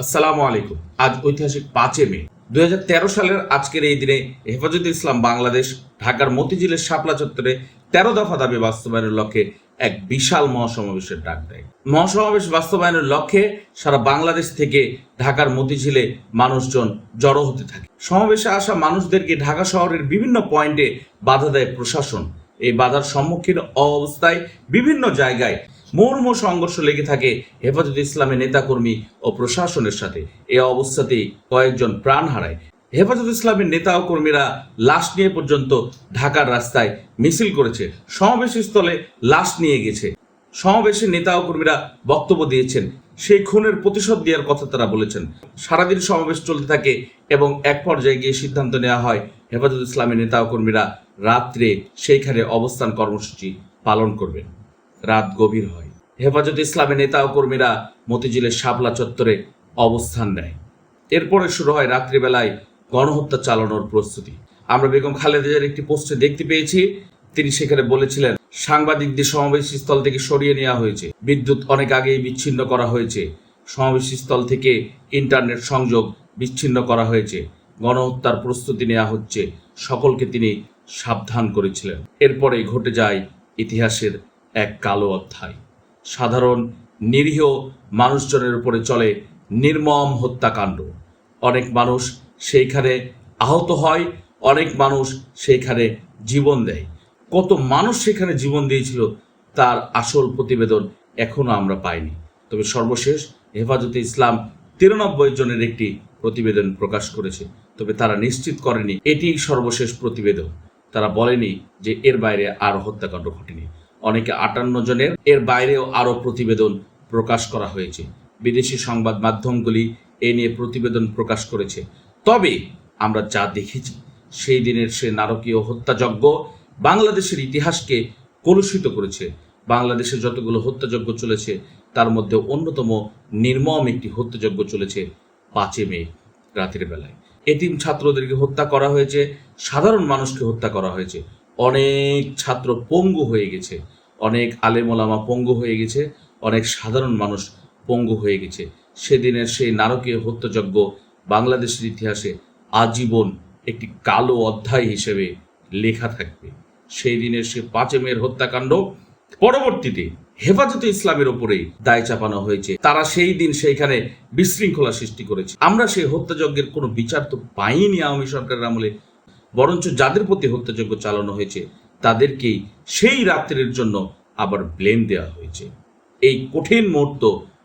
আসসালামু আলাইকুম। আজ ঐতিহাসিক পাঁচে মে দু হাজার তেরো সালের আজকের এই দিনে হেফাজতে ইসলাম বাংলাদেশ ঢাকার মতিঝিলের শাপলা চত্বরে তেরো দফা দাবি বাস্তবায়নের লক্ষ্যে এক বিশাল মহাসমাবেশের ডাক দেয়। মহাসমাবেশ বাস্তবায়নের লক্ষ্যে সারা বাংলাদেশ থেকে ঢাকার মতিঝিলে মানুষজন জড়ো হতে থাকে। সমাবেশে আসা মানুষদেরকে ঢাকা শহরের বিভিন্ন পয়েন্টে বাধা দেয় প্রশাসন। এই বাধার সম্মুখীন অবস্থায় বিভিন্ন জায়গায় মুহুর্মুহ সংঘর্ষ লেগে থাকে হেফাজত ইসলামের নেতাকর্মী ও প্রশাসনের সাথে। এ অবস্থাতেই কয়েকজন প্রাণ হারায়। হেফাজত ইসলামের নেতা ও কর্মীরা লাশ নিয়ে পর্যন্ত ঢাকার রাস্তায় মিছিল করেছে। সমাবেশ স্থলে লাশ নিয়ে গেছে। সমাবেশে নেতা ও কর্মীরা বক্তব্য দিয়েছেন। সেই খুনের প্রতিশোধ দেওয়ার কথা তারা বলেছেন। সারাদিন সমাবেশ চলতে থাকে এবং এক পর্যায়ে গিয়ে সিদ্ধান্ত নেওয়া হয়, হেফাজত ইসলামের নেতা ও কর্মীরা রাত্রে সেইখানে অবস্থান কর্মসূচি পালন করবেন। রাত গভীর হয়। হেফাজত ইসলামের নেতা ও কর্মীরা মতিঝিলের শাপলা চত্বরে অবস্থান নেয়। এরপরে শুরু হয় রাত্রিবেলায় গণহত্যা চালানোর প্রস্তুতি। আমরা বেগম খালেদার একটি পোস্টে দেখতে পেয়েছি। তিনি সেখানে বলেছিলেন, সাংবাদিকদের সমাবেশ স্থল থেকে সরিয়ে নেওয়া হয়েছে। বিদ্যুৎ অনেক আগেই বিচ্ছিন্ন করা হয়েছে। সমাবেশ স্থল থেকে ইন্টারনেট সংযোগ বিচ্ছিন্ন করা হয়েছে। গণহত্যার প্রস্তুতি নেওয়া হচ্ছে। সকলকে তিনি সাবধান করেছিলেন। এরপরেই ঘটে যায় ইতিহাসের এক কালো অধ্যায়। সাধারণ, নিরীহ মানুষজনের উপরে চলে নির্মম হত্যাকাণ্ড। অনেক মানুষ সেইখানে আহত হয়, অনেক মানুষ সেইখানে জীবন দেয়। কত মানুষ সেখানে জীবন দিয়েছিল, তার আসল প্রতিবেদন এখনও আমরা পাইনি। তবে সর্বশেষ হেফাজতে ইসলাম তিরানব্বই জনের একটি প্রতিবেদন প্রকাশ করেছে, তবে তারা নিশ্চিত করেনি এটি সর্বশেষ প্রতিবেদন। তারা বলেনি যে এর বাইরে আরও হত্যাকাণ্ড ঘটেনি। অনেকে আটান্ন জনের। এর বাইরেও আরও প্রতিবেদন প্রকাশ করা হয়েছে। বিদেশি সংবাদ মাধ্যমগুলি এ নিয়ে প্রতিবেদন প্রকাশ করেছে। তবে আমরা যা দেখেছি, সেই দিনের সে নারকীয় হত্যাযজ্ঞ বাংলাদেশের ইতিহাসকে কলুষিত করেছে। বাংলাদেশে যতগুলো হত্যাযজ্ঞ চলেছে, তার মধ্যে অন্যতম নির্মম একটি হত্যাযজ্ঞ চলেছে পাঁচে মে রাতের বেলায়। এতিম ছাত্রদেরকে হত্যা করা হয়েছে, সাধারণ মানুষকে হত্যা করা হয়েছে। অনেক ছাত্র পঙ্গু হয়ে গেছে। অনেক আলেমোলামা পঙ্গু হয়ে গেছে, অনেক সাধারণ মানুষ পঙ্গু হয়ে গেছে। সেদিনের সেই নারকীয় হত্যাযজ্ঞ বাংলাদেশের ইতিহাসে আজীবন একটি কালো অধ্যায় হিসেবে লেখা থাকবে। সেই দিনের সে পাঁচে মেয়ের হত্যাকাণ্ড পরবর্তীতে হেফাজতে ইসলামের ওপরেই দায় চাপানো হয়েছে। তারা সেই দিন সেইখানে বিশৃঙ্খলা সৃষ্টি করেছে। আমরা সেই হত্যাযজ্ঞের কোনো বিচার তো পাইনি আওয়ামী সরকারের আমলে, বরঞ্চ যাদের প্রতি হত্যাযজ্ঞ চালানো হয়েছে তাদেরকেই সেই রাত্রের জন্য আবার ব্লেম দেওয়া হয়েছে। এই কঠিন মুহূর্ত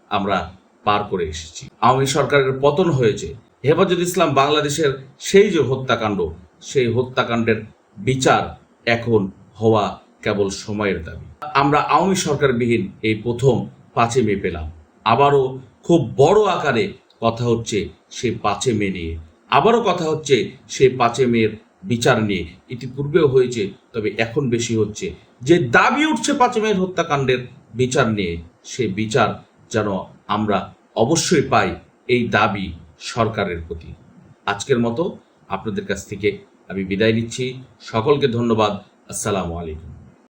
আমরা পার করে এসেছি। আওয়ামী সরকারের পতন হয়েছে। হেফাজত ইসলাম বাংলাদেশের সেই যে হত্যাকাণ্ড, সেই হত্যাকাণ্ডের বিচার এখন হওয়া কেবল সময়ের দাবি। আমরা আওয়ামী সরকারবিহীন এই প্রথম পাঁচে মে পেলাম। আবারও খুব বড় আকারে কথা হচ্ছে সেই পাঁচে মে নিয়ে। আবারও কথা হচ্ছে সেই পাঁচে মেয়ের বিচার নিয়ে। ইতিপূর্বেও হয়েছে, তবে এখন বেশি হচ্ছে। যে দাবি উঠছে পাঁচমের হত্যাকাণ্ডের বিচার নিয়ে, সে বিচার যেন আমরা অবশ্যই পাই এই দাবি সরকারের প্রতি। আজকের মতো আপনাদের কাছ থেকে আমি বিদায় নিচ্ছি। সকলকে ধন্যবাদ। আসসালামু আলাইকুম।